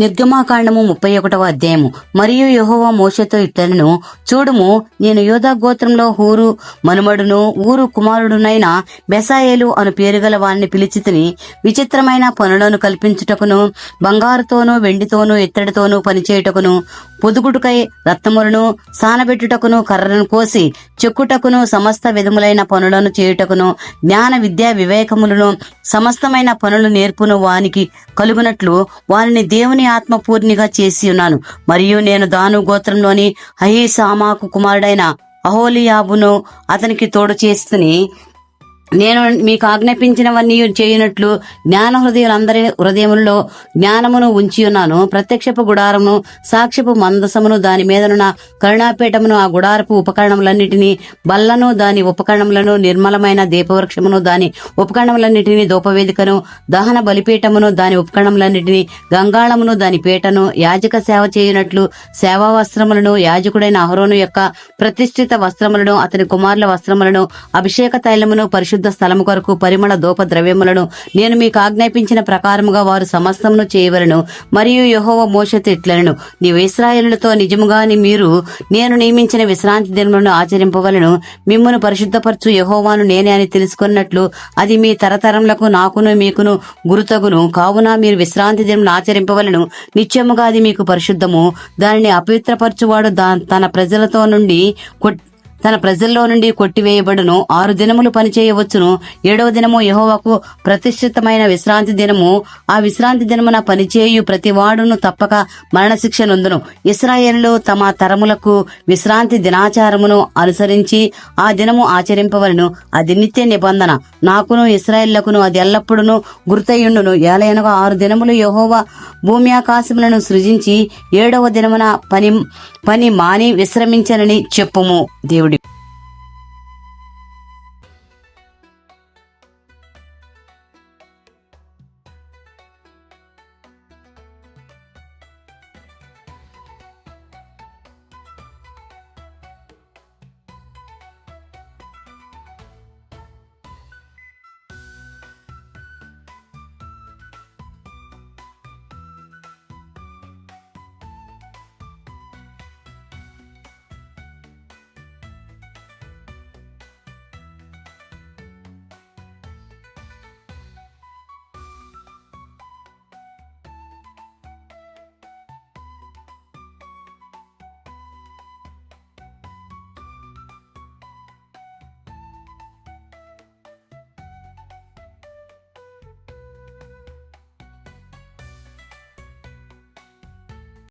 నిర్గమాకాండము ముప్పై ఒకటవ అధ్యాయము. మరియు యెహోవా మోషతో ఇట్లను చూడుము నేను యోధా గోత్రంలో ఊరు మనుమడును ఊరు కుమారుడునైన బెసాయేలు అను పేరుగల వారిని పిలిచితిని విచిత్రమైన పనులను కల్పించుటకును బంగారుతోనూ వెండితోనూ ఇత్తడితోనూ పనిచేయుటకును పొదుగుటుకై రత్నములను సానబెట్టుటకును కర్రను కోసి చెక్కుటకును సమస్త విధములైన పనులను చేయుటకును జ్ఞాన విద్యా వివేకములను సమస్తమైన పనులు నేర్పును వానికి కలుగునట్లు వారిని దేవుని ఆత్మ పూర్ణిగా చేసి ఉన్నాను. మరియు నేను దాను గోత్రంలోని అహీసామాకు కుమారుడైన అహోలియాబును అతనికి తోడు చేస్తుని నేను మీకు ఆజ్ఞాపించినవన్నీ చేయనట్లు జ్ఞాన హృదయులందరి హృదయములలో జ్ఞానమును ఉంచి ఉన్నాను. ప్రత్యక్షపు గుడారమును సాక్ష్యపు మందసమును దాని మీదనున్న కరుణాపీఠమును ఆ గుడారపు ఉపకరణములన్నిటినీ బల్లను దాని ఉపకరణములను నిర్మలమైన దీపవృక్షమును దాని ఉపకరణములన్నిటినీ దూపవేదికను దహన బలిపీఠమును దాని ఉపకరణములన్నిటినీ గంగాళమును దాని పీటను యాజక సేవ చేయునట్లు సేవా వస్త్రములను యాజకుడైన అహరోను యొక్క ప్రతిష్ఠిత వస్త్రములను అతని కుమారుల వస్త్రములను అభిషేక తైలమును పరిశుద్ధ స్థలము కొరకు పరిమళ దూప ద్రవ్యములను నేను మీకు ఆజ్ఞాపించిన ప్రకారముగా వారు సమస్తమును చేయవలను. మరియు యహోవ మోషతో ఇట్లను నీవు ఇస్రాయేలులతో నిజముగాని మీరు నేను నియమించిన విశ్రాంతి దినములను ఆచరింపవలను. మిమ్మను పరిశుద్ధపరచు యహోవాను నేనే అని తెలుసుకున్నట్లు అది మీ తరతరములకు నాకును మీకును గురుతగును. కావున మీరు విశ్రాంతి దినమును ఆచరింపవలను. నిత్యముగా అది మీకు పరిశుద్ధము. దానిని అపవిత్రపరచువాడు దా తన ప్రజలతో నుండి కొట్- తన ప్రజల్లో నుండి కొట్టివేయబడును. ఆరు దినములు పనిచేయవచ్చును. ఏడవ దినము యహోవకు ప్రతిష్ఠితమైన విశ్రాంతి దినము. ఆ విశ్రాంతి దినమున పనిచేయు ప్రతి వాడును తప్పక మరణశిక్ష నొందును. ఇస్రాయేళ్ళు తమ తరములకు విశ్రాంతి దినాచారమును అనుసరించి ఆ దినము ఆచరింపవలను. అది నిత్య నిబంధన. నాకును ఇస్రాయేళ్ళకును అది ఎల్లప్పుడూ గుర్తయ్యుండును. ఏలయనగా ఆరు దినములు యహోవ భూమి ఆకాశములను సృజించి ఏడవ దినమున పని పని మాని విశ్రమించనని చెప్పుము. దేవుడు